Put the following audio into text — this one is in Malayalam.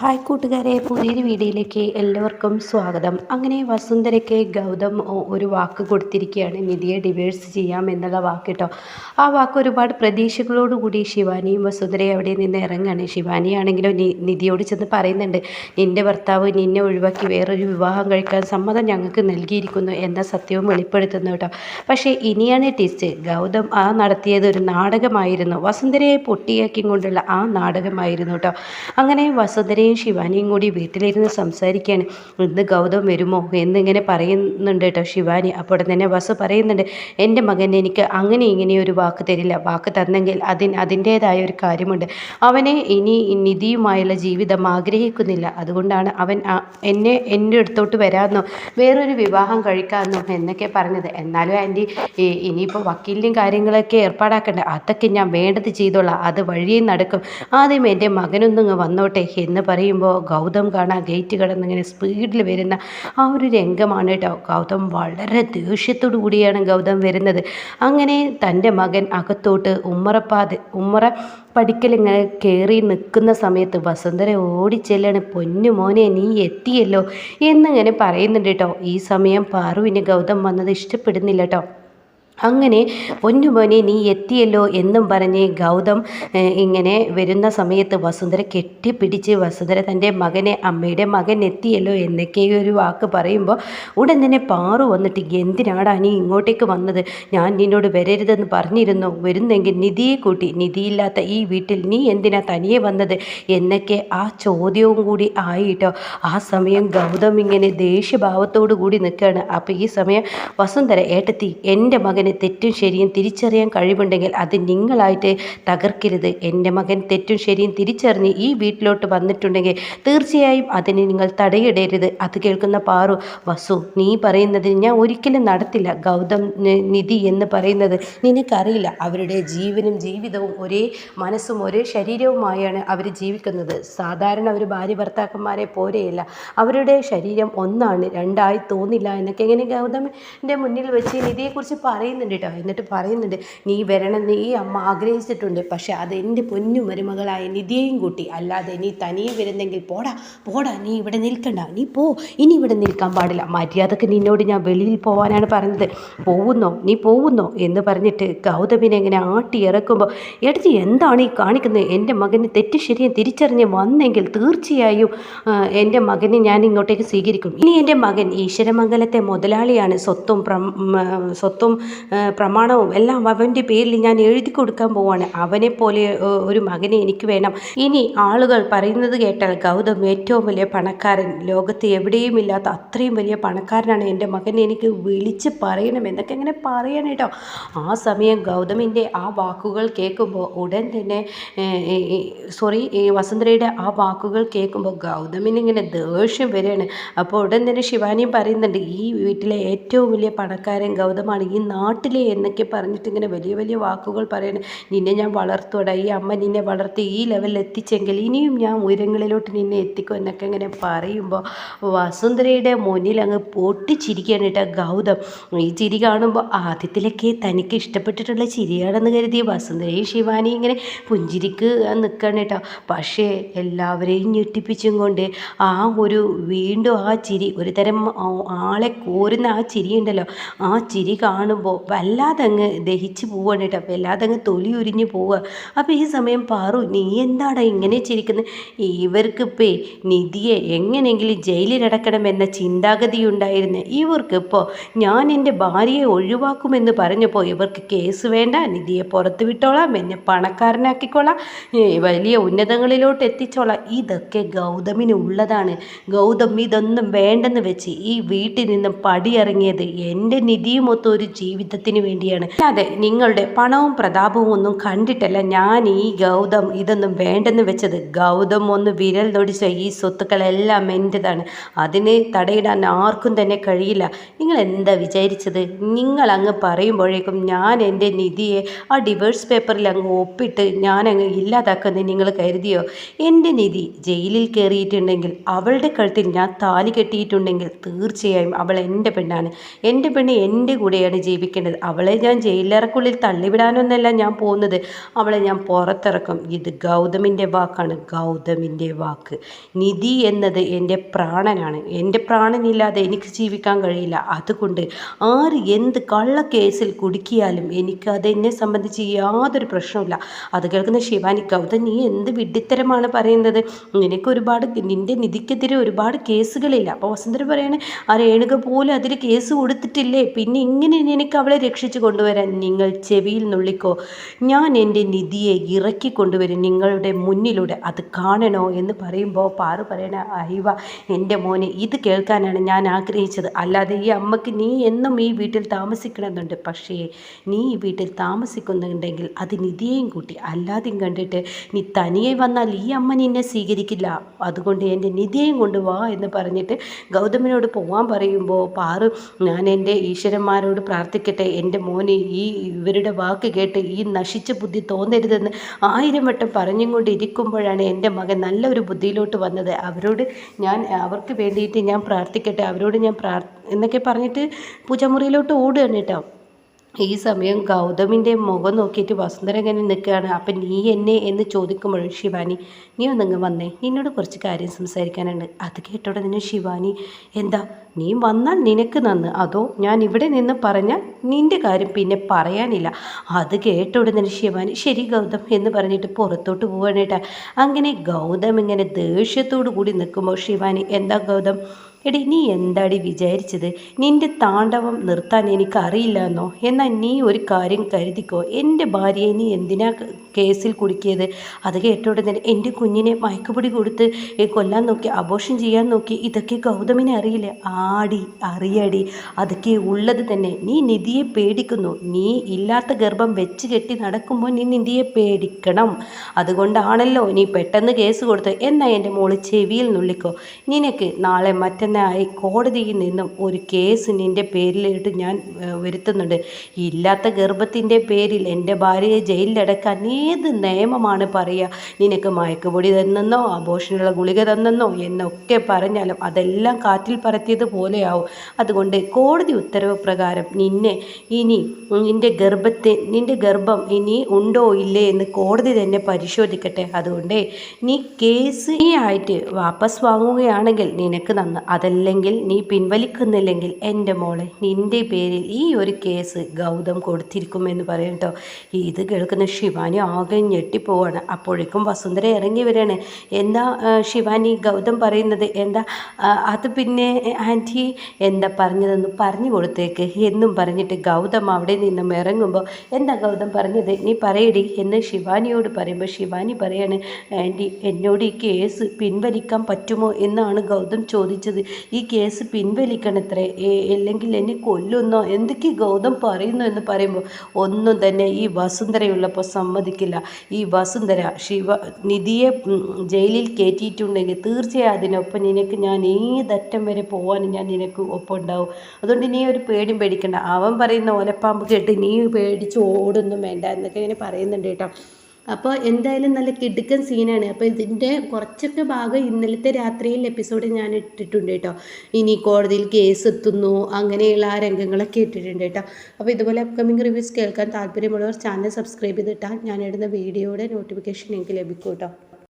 ഹായ് കൂട്ടുകാരെ പുതിയൊരു വീഡിയോയിലേക്ക് എല്ലാവർക്കും സ്വാഗതം. അങ്ങനെ വസുന്ധരയ്ക്ക് ഗൗതം ഒരു വാക്ക് കൊടുത്തിരിക്കുകയാണ്. നിധിയെ ഡിവേഴ്സ് ചെയ്യാം എന്നുള്ള വാക്ക് കേട്ടോ ആ വാക്ക് ഒരുപാട് പ്രതീക്ഷകളോടുകൂടി ശിവാനിയും വസുന്ധരയും അവിടെ നിന്ന് ഇറങ്ങുകയാണ് ശിവാനിയാണെങ്കിലും നിധിയോട് ചെന്ന് പറയുന്നുണ്ട് നിന്റെ ഭർത്താവ് നിന്നെ ഒഴിവാക്കി വേറൊരു വിവാഹം കഴിക്കാൻ സമ്മതം ഞങ്ങൾക്ക് നൽകിയിരിക്കുന്നു എന്ന സത്യവും വെളിപ്പെടുത്തുന്നു കേട്ടോ. പക്ഷേ ഇനിയാണ് ടിസ്റ്റ് ഗൗതം ആ നടത്തിയത് ഒരു നാടകമായിരുന്നു. വസുന്ധരയെ പൊട്ടിയാക്കി കൊണ്ടുള്ള ആ നാടകമായിരുന്നു കേട്ടോ. അങ്ങനെ വസുന്ധരയും ശിവാനിയും കൂടി വീട്ടിലിരുന്ന് സംസാരിക്കുകയാണ്. ഇന്ന് ഗൗതം വരുമോ? എന്നിങ്ങനെ പറയുന്നുണ്ട് കേട്ടോ ശിവാനി. അപ്പോൾ തന്നെ വസു പറയുന്നുണ്ട് എന്റെ മകൻ എനിക്ക് അങ്ങനെ ഇങ്ങനെ ഒരു വാക്ക് തരില്ല. വാക്ക് തന്നെങ്കിൽ അതിൻ അതിന്റേതായ ഒരു കാര്യമുണ്ട്. അവനെ ഇനി നിധിയുമായുള്ള ജീവിതം ആഗ്രഹിക്കുന്നില്ല. അതുകൊണ്ടാണ് അവൻ എന്നെ എന്റെ അടുത്തോട്ട് വരാമെന്നോ വേറൊരു വിവാഹം കഴിക്കാമെന്നോ എന്നൊക്കെ പറഞ്ഞത്. എന്നാലും ആന്റി ഇനിയിപ്പോൾ വക്കീലിന്റെയും കാര്യങ്ങളൊക്കെ ഏർപ്പാടാക്കണ്ടേ. അതൊക്കെ ഞാൻ വേണ്ടത് ചെയ്തോളാം. അത് വഴിയും നടക്കും. ആദ്യം എന്റെ മകനൊന്നും ഇങ്ങ് വന്നോട്ടെ എന്ന് പറയുമ്പോൾ ഗൗതം കാണാൻ ഗേറ്റ് കടന്നിങ്ങനെ സ്പീഡിൽ വരുന്ന ആ ഒരു രംഗമാണ് കേട്ടോ ഗൗതം വളരെ ദേഷ്യത്തോടു കൂടിയാണ് ഗൗതം വരുന്നത്. അങ്ങനെ തന്റെ മകൻ അകത്തോട്ട് ഉമ്മറപ്പാത് ഉമ്മറ പഠിക്കലിങ്ങനെ കയറി നിൽക്കുന്ന സമയത്ത് വസുന്ധര ഓടിച്ചെല്ലാണ് പൊന്നു മോനെ നീ എത്തിയല്ലോ എന്നിങ്ങനെ പറയുന്നുണ്ട് കേട്ടോ ഈ സമയം പാറുവിന് ഗൗതം വന്നത് ഇഷ്ടപ്പെടുന്നില്ല കേട്ടോ അങ്ങനെ പൊന്നുമോനെ നീ എത്തിയല്ലോ എന്നും പറഞ്ഞ് ഗൗതം ഇങ്ങനെ വരുന്ന സമയത്ത് വസുന്ധര കെട്ടിപ്പിടിച്ച് വസുന്ധര തന്റെ മകനെ അമ്മയുടെ മകൻ എത്തിയല്ലോ എന്നൊക്കെ ഒരു വാക്ക് പറയുമ്പോൾ ഉടൻ തന്നെ പാറു വന്നിട്ട് എന്തിനാടാ നീ ഇങ്ങോട്ടേക്ക് വന്നത്? ഞാൻ നിന്നോട് വരരുതെന്ന് പറഞ്ഞിരുന്നു. വരുന്നെങ്കിൽ നിധിയെ കൂട്ടി. നിധിയില്ലാത്ത ഈ വീട്ടിൽ നീ എന്തിനാ തനിയെ വന്നത്? എന്നൊക്കെ ആ ചോദ്യവും കൂടി ആയിട്ടോ. ആ സമയം ഗൗതം ഇങ്ങനെ ദേഷ്യഭാവത്തോടു കൂടി നിൽക്കുകയാണ്. അപ്പോൾ ഈ സമയം വസുന്ധര ഏട്ടത്തി എന്റെ മകന് തെറ്റും ശരിയും തിരിച്ചറിയാൻ കഴിവുണ്ടെങ്കിൽ അത് നിങ്ങളായിട്ട് തകർക്കരുത്. എന്റെ മകൻ തെറ്റും ശരിയും തിരിച്ചറിഞ്ഞ് ഈ വീട്ടിലോട്ട് വന്നിട്ടുണ്ടെങ്കിൽ തീർച്ചയായും അതിന് നിങ്ങൾ തടയിടരുത്. അത് കേൾക്കുന്ന പാറു വസു നീ പറയുന്നത് ഞാൻ ഒരിക്കലും നടത്തില്ല. ഗൗതം നിധി എന്ന് പറയുന്നത് നിനക്കറിയില്ല. അവരുടെ ജീവനും ജീവിതവും ഒരേ മനസ്സും ഒരേ ശരീരവുമായാണ് അവർ ജീവിക്കുന്നത്. സാധാരണ ഒരു ഭാര്യ ഭർത്താക്കന്മാരെ പോലെയല്ല. അവരുടെ ശരീരം ഒന്നാണ്. രണ്ടായി തോന്നില്ല എന്നൊക്കെ എങ്ങനെ ഗൗതമിന്റെ മുന്നിൽ വെച്ച് നിധിയെക്കുറിച്ച് പറയുന്നുണ്ട് കേട്ടോ എന്നിട്ട് പറയുന്നുണ്ട് നീ വരണം നീ അമ്മ ആഗ്രഹിച്ചിട്ടുണ്ട്. പക്ഷേ അത് എന്റെ പൊന്നു മരുമകളായ നിധിയെയും കൂട്ടി. അല്ലാതെ നീ തനിയെ വരുന്നെങ്കിൽ പോടാ പോടാ നീ ഇവിടെ നിൽക്കണ്ട. നീ പോ ഇനി ഇവിടെ നിൽക്കാൻ പാടില്ല. മര്യാദയ്ക്ക് നിന്നോട് ഞാൻ വെളിയിൽ പോകാനാണ് പറഞ്ഞത്. പോകുന്നോ നീ പോകുന്നോ എന്ന് പറഞ്ഞിട്ട് ഗൗതമിനെ ഇങ്ങനെ ആട്ടി ഇറക്കുമ്പോൾ എടുത്ത് എന്താണ് ഈ കാണിക്കുന്നത് എന്റെ മകന് തെറ്റ് ശരിയും തിരിച്ചറിഞ്ഞ് വന്നെങ്കിൽ തീർച്ചയായും എന്റെ മകനെ ഞാൻ ഇങ്ങോട്ടേക്ക് സ്വീകരിക്കും. ഇനി എന്റെ മകൻ ഈശ്വരമംഗലത്തെ മുതലാളിയാണ്. സ്വത്തും സ്വത്തും പ്രമാണവും എല്ലാം അവന്റെ പേരിൽ ഞാൻ എഴുതി കൊടുക്കാൻ പോവാണ്. അവനെ പോലെ ഒരു മകനെ എനിക്ക് വേണം. ഇനി ആളുകൾ പറയുന്നത് കേട്ടാൽ ഗൗതം ഏറ്റവും വലിയ പണക്കാരൻ. ലോകത്ത് എവിടെയും ഇല്ലാത്ത അത്രയും വലിയ പണക്കാരനാണ് എന്റെ മകൻ എനിക്ക് വിളിച്ച് പറയണം എന്നൊക്കെ ഇങ്ങനെ പറയണം കേട്ടോ. ആ സമയം ഗൗതമിന്റെ ആ വാക്കുകൾ കേൾക്കുമ്പോൾ ഉടൻ തന്നെ സോറി വസുന്ധരയുടെ ആ വാക്കുകൾ കേൾക്കുമ്പോൾ ഗൗതമിന് ഇങ്ങനെ ദേഷ്യം വരികയാണ്. അപ്പോൾ ഉടൻ തന്നെ ശിവാനിയും പറയുന്നുണ്ട് ഈ വീട്ടിലെ ഏറ്റവും വലിയ പണക്കാരൻ ഗൗതമാണ്. ഈ നാട്ടിലെ എന്നൊക്കെ പറഞ്ഞിട്ട് ഇങ്ങനെ വലിയ വലിയ വാക്കുകൾ പറയണേ നിന്നെ ഞാൻ വളർത്തുവടാ ഈ അമ്മ നിന്നെ വളർത്തി ഈ ലെവലിൽ എത്തിച്ചെങ്കിൽ ഇനിയും ഞാൻ ഉയരങ്ങളിലോട്ട് നിന്നെ എത്തിക്കും എന്നൊക്കെ ഇങ്ങനെ പറയുമ്പോൾ വസുന്ധരയുടെ മുന്നിൽ അങ്ങ് പൊട്ടിച്ചിരിക്കുകയാണ് കേട്ടോ ഗൗതം. ഈ ചിരി കാണുമ്പോൾ ആദ്യത്തിലൊക്കെ തനിക്ക് ഇഷ്ടപ്പെട്ടിട്ടുള്ള ചിരിയാണെന്ന് കരുതി വസുന്ധരയും ശിവാനി ഇങ്ങനെ പുഞ്ചിരിക്ക് നിൽക്കണം കേട്ടോ. പക്ഷേ എല്ലാവരെയും ഞെട്ടിപ്പിച്ചും കൊണ്ട് ആ ഒരു വീണ്ടും ആ ചിരി ഒരു തരം ആളെ കോരുന്ന ആ ചിരി ഉണ്ടല്ലോ ആ ചിരി കാണുമ്പോൾ വല്ലാതെ അങ്ങ് ദഹിച്ച് പോവാണ് കേട്ടോ. വല്ലാതെ അങ്ങ് തൊലി ഉരിഞ്ഞ് പോവുക അപ്പോൾ ഈ സമയം പാറു നീ എന്താടാ ഇങ്ങനെ ചിരിക്കുന്നത് ഇവർക്കിപ്പേ നിധിയെ എങ്ങനെയെങ്കിലും ജയിലിലടക്കണം എന്ന ചിന്താഗതി ഉണ്ടായിരുന്നു ഇവർക്കിപ്പോൾ ഞാൻ എന്റെ ഭാര്യയെ ഒഴിവാക്കുമെന്ന് പറഞ്ഞപ്പോൾ ഇവർക്ക് കേസ് വേണ്ട. നിധിയെ പുറത്ത് വിട്ടോളാം. എന്നെ പണക്കാരനാക്കിക്കോളാം. വലിയ ഉന്നതങ്ങളിലോട്ട് എത്തിച്ചോളാം. ഇതൊക്കെ ഗൗതമിന് ഉള്ളതാണ്. ഗൗതം ഇതൊന്നും വേണ്ടെന്ന് വെച്ച് ഈ വീട്ടിൽ നിന്നും പടിയിറങ്ങിയത് എന്റെ നിധിയുമൊത്ത ഒരു ജീവിതത്തിന് വേണ്ടിയാണ്. അല്ലാതെ നിങ്ങളുടെ പണവും പ്രതാപവും ഒന്നും കണ്ടിട്ടല്ല ഞാൻ ഈ ഗൗതം ഇതൊന്നും വേണ്ടെന്ന് വെച്ചത്. ഗൗതം ഒന്ന് വിരൽ തൊടിച്ച ഈ സ്വത്തുക്കളെല്ലാം എന്റെതാണ്. അതിനെ തടയിടാൻ ആർക്കും തന്നെ കഴിയില്ല. നിങ്ങൾ എന്താ വിചാരിച്ചത്? നിങ്ങൾ അങ്ങ് പറയുമ്പോഴേക്കും ഞാൻ എന്റെ നിധിയെ ആ ഡിവേഴ്സ് പേപ്പറിൽ അങ്ങ് ഒപ്പിട്ട് ഞാൻ അങ്ങ് ഇല്ലാതാക്കുന്നത് നിങ്ങൾ കരുതിയോ? എന്റെ നിധി ജയിലിൽ കയറിയിട്ടുണ്ടെങ്കിൽ അവളുടെ കഴുത്തിൽ ഞാൻ താലി കെട്ടിയിട്ടുണ്ടെങ്കിൽ തീർച്ചയായും അവൾ എന്റെ പെണ്ണാണ്. എന്റെ പെണ്ണ് എന്റെ കൂടെയാണ് ജീവിക്കേണ്ടത്. അനുഭവിക്കേണ്ടത് അവളെ ഞാൻ ജയിലറക്കുള്ളിൽ തള്ളിവിടാനൊന്നല്ല ഞാൻ പോകുന്നത്. അവളെ ഞാൻ പുറത്തിറക്കും. ഇത് ഗൗതമിന്റെ വാക്കാണ്. ഗൗതമിന്റെ വാക്ക്. നിധി എന്നത് എന്റെ പ്രാണനാണ്. എന്റെ പ്രാണനില്ലാതെ എനിക്ക് ജീവിക്കാൻ കഴിയില്ല. അതുകൊണ്ട് ആര് എന്ത് കള്ള കേസിൽ കുടുക്കിയാലും എനിക്ക് അതെന്നെ സംബന്ധിച്ച് യാതൊരു പ്രശ്നമില്ല അത് കേൾക്കുന്ന ശിവാനി ഗൗതം നീ എന്ത് വിഡിത്തരമാണ് പറയുന്നത്? നിനക്ക് ഒരുപാട് നിന്റെ നിധിക്കെതിരെ ഒരുപാട് കേസുകളില്ല. അപ്പോൾ വസന്തര പറയാണ് ആ രേണുക പോലും അതിൽ കേസ് കൊടുത്തിട്ടില്ലേ? പിന്നെ ഇങ്ങനെ നിനക്ക് അവളെ രക്ഷിച്ചു കൊണ്ടുവരാൻ നിങ്ങൾ ചെവിയിൽ നുള്ളിക്കോ. ഞാൻ എന്റെ നിധിയെ ഇറക്കി കൊണ്ടുവരും. നിങ്ങളുടെ മുന്നിലൂടെ അത് കാണണോ എന്ന് പറയുമ്പോൾ പാറു പറയണ അയവ എന്റെ മോനെ ഇത് കേൾക്കാനാണ് ഞാൻ ആഗ്രഹിച്ചത്. അല്ലാതെ ഈ അമ്മയ്ക്ക് നീ എന്നും ഈ വീട്ടിൽ താമസിക്കണമെന്നുണ്ട്. പക്ഷേ നീ ഈ വീട്ടിൽ താമസിക്കുന്നുണ്ടെങ്കിൽ അത് നിധിയെയും കൂട്ടി. അല്ലാതെയും കണ്ടിട്ട് നീ തനിയെ വന്നാൽ ഈ അമ്മ നിന്നെ സ്വീകരിക്കില്ല. അതുകൊണ്ട് എന്റെ നിധിയെയും കൊണ്ട് വാ എന്ന് പറഞ്ഞിട്ട് ഗൗതമിനോട് പോവാൻ പറയുമ്പോൾ പാറു ഞാൻ എന്റെ ഈശ്വരന്മാരോട് പ്രാർത്ഥിക്കട്ടെ എന്റെ മോനെ ഈ ഇവരുടെ വാക്ക് കേട്ട് ഈ നശിച്ച ബുദ്ധി തോന്നരുതെന്ന് ആയിരം വട്ടം പറഞ്ഞും കൊണ്ട് ഇരിക്കുമ്പോഴാണ് എന്റെ മകൻ നല്ലൊരു ബുദ്ധിയിലോട്ട് വന്നത്. അവരോട് ഞാൻ അവർക്ക് വേണ്ടിയിട്ട് ഞാൻ പ്രാർത്ഥിക്കട്ടെ അവരോട് ഞാൻ പ്രാർ എന്നൊക്കെ പറഞ്ഞിട്ട് പൂജാമുറിയിലോട്ട് ഓടുകയാണ് കേട്ടോ. ഈ സമയം ഗൗതമിന്റെ മുഖം നോക്കിയിട്ട് വസുന്ധര ഇങ്ങനെ നിൽക്കുകയാണ്. അപ്പം നീ എന്നെ എന്ന് ചോദിക്കുമ്പോൾ ശിവാനി നീ ഒന്നങ്ങ് വന്നേ. നിന്നോട് കുറച്ച് കാര്യം സംസാരിക്കാനുണ്ട്. അത് കേട്ടോടെ നിന്നെ ശിവാനി എന്താ? നീ വന്നാൽ നിനക്ക് നന്ന്. അതോ ഞാൻ ഇവിടെ നിന്ന് പറഞ്ഞാൽ നിന്റെ കാര്യം പിന്നെ പറയാനില്ല. അത് കേട്ട ഉടനെ ശിവാനി ശരി ഗൗതം എന്ന് പറഞ്ഞിട്ട് പുറത്തോട്ട് പോവാനേട്ടാ അങ്ങനെ ഗൗതം ഇങ്ങനെ ദേഷ്യത്തോടു കൂടി നിൽക്കുമ്പോൾ ശിവാനി എന്താ ഗൗതം? എടി നീ എന്താടി വിചാരിച്ചത്? നിന്റെ താണ്ഡവം നിർത്താൻ എനിക്ക് അറിയില്ല എന്നോ എന്നാൽ നീ ഒരു കാര്യം കരുതിക്കോ? എന്റെ ഭാര്യയെ നീ എന്തിനാ കേസിൽ കുടുക്കിയത്? അത് കേട്ടോടെ തന്നെ എന്റെ കുഞ്ഞിനെ മയക്കുപൊടി കൊടുത്ത് കൊല്ലാൻ നോക്കി അബോഷൻ ചെയ്യാൻ നോക്കി ഇതൊക്കെ ഗൗതമിനെ അറിയില്ല. ആടി അറിയാടി അതൊക്കെ ഉള്ളത് തന്നെ. നീ നിധിയെ പേടിക്കുന്നു. നീ ഇല്ലാത്ത ഗർഭം വെച്ച് കെട്ടി നടക്കുമ്പോൾ നീ നിധിയെ പേടിക്കണം. അതുകൊണ്ടാണല്ലോ നീ പെട്ടെന്ന് കേസ് കൊടുത്ത് എന്നാൽ എന്റെ മോൾ ചെവിയിൽ നുള്ളിക്കോ? നിനക്ക് നാളെ മറ്റന്നാൾ ആയി കോടതിയിൽ നിന്നും ഒരു കേസ് നിന്റെ പേരിലിട്ട് ഞാൻ വരുത്തുന്നുണ്ട്. ഇല്ലാത്ത ഗർഭത്തിന്റെ പേരിൽ എന്റെ ഭാര്യയെ ജയിലിലടക്കാൻ ഏത് നിയമമാണ് പറയുക? നിനക്ക് മയക്കുപൊടി തന്നെന്നോ അബോഷനുള്ള ഗുളിക തന്നെന്നോ എന്നൊക്കെ പറഞ്ഞാലും അതെല്ലാം കാറ്റിൽ പറത്തിയത് പോലെയാവും. അതുകൊണ്ട് കോടതി ഉത്തരവ് പ്രകാരം നിന്നെ ഇനി നിന്റെ ഗർഭത്തെ നിന്റെ ഗർഭം ഇനി ഉണ്ടോ ഇല്ലേ എന്ന് കോടതി തന്നെ പരിശോധിക്കട്ടെ. അതുകൊണ്ട് നീ കേസ് ആയിട്ട് വാപ്പസ് വാങ്ങുകയാണെങ്കിൽ നിനക്ക് നന്ന് അതല്ലെങ്കിൽ നീ പിൻവലിക്കുന്നില്ലെങ്കിൽ എന്റെ മോളെ നിന്റെ പേരിൽ ഈ ഒരു കേസ് ഗൗതം കൊടുത്തിരിക്കുമെന്ന് പറയും കേട്ടോ ഇത് കേൾക്കുന്ന ശിവാനി ആകെ ഞെട്ടിപ്പോവാണ്. അപ്പോഴേക്കും വസുന്ധര ഇറങ്ങി വരികയാണ് എന്താ ശിവാനി ഗൗതം പറയുന്നത്? എന്താ അത് പിന്നെ ആന്റി എന്താ പറഞ്ഞതെന്ന് പറഞ്ഞു കൊടുത്തേക്ക്. എന്നും പറഞ്ഞിട്ട് ഗൗതം അവിടെ നിന്നും ഇറങ്ങുമ്പോൾ എന്താ ഗൗതം പറഞ്ഞത്? നീ പറയടി എന്ന് ശിവാനിയോട് പറയുമ്പോൾ ശിവാനി പറയാണ് ആന്റി എന്നോട് ഈ കേസ് പിൻവലിക്കാൻ പറ്റുമോ? എന്നാണ് ഗൗതം ചോദിച്ചത്. ഈ കേസ് പിൻവലിക്കണത്രേ? അല്ലെങ്കിൽ എന്നെ കൊല്ലുന്നോ? എന്തൊക്കെ ഗൗതം പറയുന്നു എന്ന് പറയുമ്പോൾ ഒന്നും തന്നെ ഈ വസുന്ധരയുള്ളപ്പോൾ സമ്മതിക്കില്ല. ഈ വസുന്ധര ശിവ നിധിയെ ജയിലിൽ കയറ്റിയിട്ടുണ്ടെങ്കിൽ തീർച്ചയായും അതിനൊപ്പം നിനക്ക് ഞാൻ ഏതറ്റം വരെ പോകാൻ ഞാൻ നിനക്ക് ഒപ്പം ഉണ്ടാവും അതുകൊണ്ട് നീ ഒരു പേടിയും പേടിക്കണ്ട. അവൻ പറയുന്ന ഓലപ്പാമ്പ് കേട്ട് നീ പേടിച്ച് ഓടൊന്നും വേണ്ട എന്നൊക്കെ ഇങ്ങനെ പറയുന്നുണ്ട് കേട്ടോ. അപ്പോൾ എന്തായാലും നല്ല കിടുക്കൻ സീനാണ്. അപ്പോൾ ഇതിന്റെ കുറച്ചൊക്കെ ഭാഗം ഇന്നലത്തെ രാത്രിയിൽ എപ്പിസോഡ് ഞാൻ ഇട്ടിട്ടുണ്ട് കേട്ടോ. ഇനി കോടതിയിൽ കേസ് എത്തുന്നു അങ്ങനെയുള്ള ആ രംഗങ്ങളൊക്കെ ഇട്ടിട്ടുണ്ട് കേട്ടോ. അപ്പോൾ ഇതുപോലെ അപ്കമിങ് റിവ്യൂസ് കേൾക്കാൻ താല്പര്യമുള്ളവർ ചാനൽ സബ്സ്ക്രൈബ് ചെയ്തിട്ടാൽ ഞാൻ ഇടുന്ന വീഡിയോയുടെ നോട്ടിഫിക്കേഷൻ എനിക്ക് ലഭിക്കും കേട്ടോ.